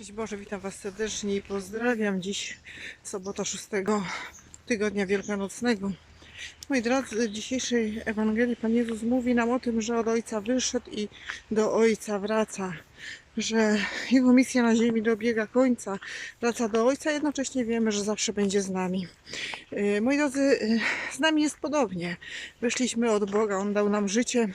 Szczęść Boże, witam Was serdecznie i pozdrawiam. Dziś sobota 6 tygodnia wielkanocnego. Moi drodzy, w dzisiejszej Ewangelii Pan Jezus mówi nam o tym, że od Ojca wyszedł i do Ojca wraca. Że Jego misja na ziemi dobiega końca, wraca do Ojca, jednocześnie wiemy, że zawsze będzie z nami. Yy, Moi drodzy, yy, z nami jest podobnie. Wyszliśmy od Boga, On dał nam życie,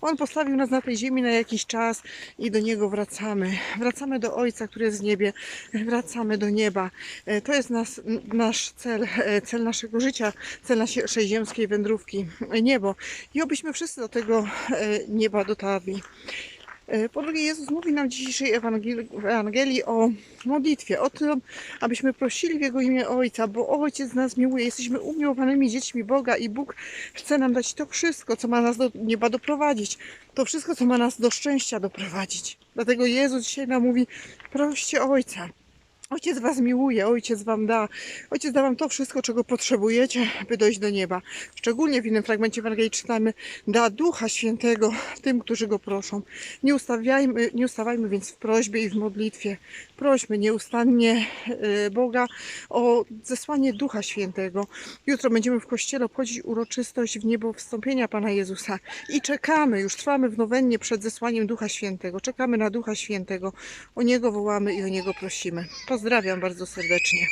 on postawił nas na tej ziemi na jakiś czas i do Niego wracamy. Wracamy do Ojca, który jest w niebie. Wracamy do nieba. E, To jest nas, nasz cel, e, cel naszego życia, cel naszej ziemskiej wędrówki. e, Niebo. I obyśmy wszyscy do tego e, nieba dotarli. E, Po drugie, Jezus mówi nam w dzisiejszej Ewangelii, Ewangelii o modlitwie, o tym, abyśmy prosili w Jego imię Ojca, bo Ojciec nas miłuje. Jesteśmy umiłowanymi dziećmi Boga i Bóg chce nam dać to wszystko, co ma nas do nieba doprowadzić. To wszystko, co ma nas do szczęścia doprowadzić. Dlatego Jezus dzisiaj nam mówi, proście Ojca. Ojciec was miłuje, Ojciec wam da. Ojciec da wam to wszystko, czego potrzebujecie, by dojść do nieba. Szczególnie w innym fragmencie Ewangelii czytamy, da Ducha Świętego tym, którzy Go proszą. Nie, ustawiajmy, nie ustawajmy więc w prośbie i w modlitwie. Prośmy nieustannie e, Boga o zesłanie Ducha Świętego. Jutro będziemy w kościele obchodzić uroczystość w niebo wstąpienia Pana Jezusa i czekamy, już trwamy w nowennie przed zesłaniem Ducha Świętego. Czekamy na Ducha Świętego. O Niego wołamy i o Niego prosimy. Pozdrawiam bardzo serdecznie.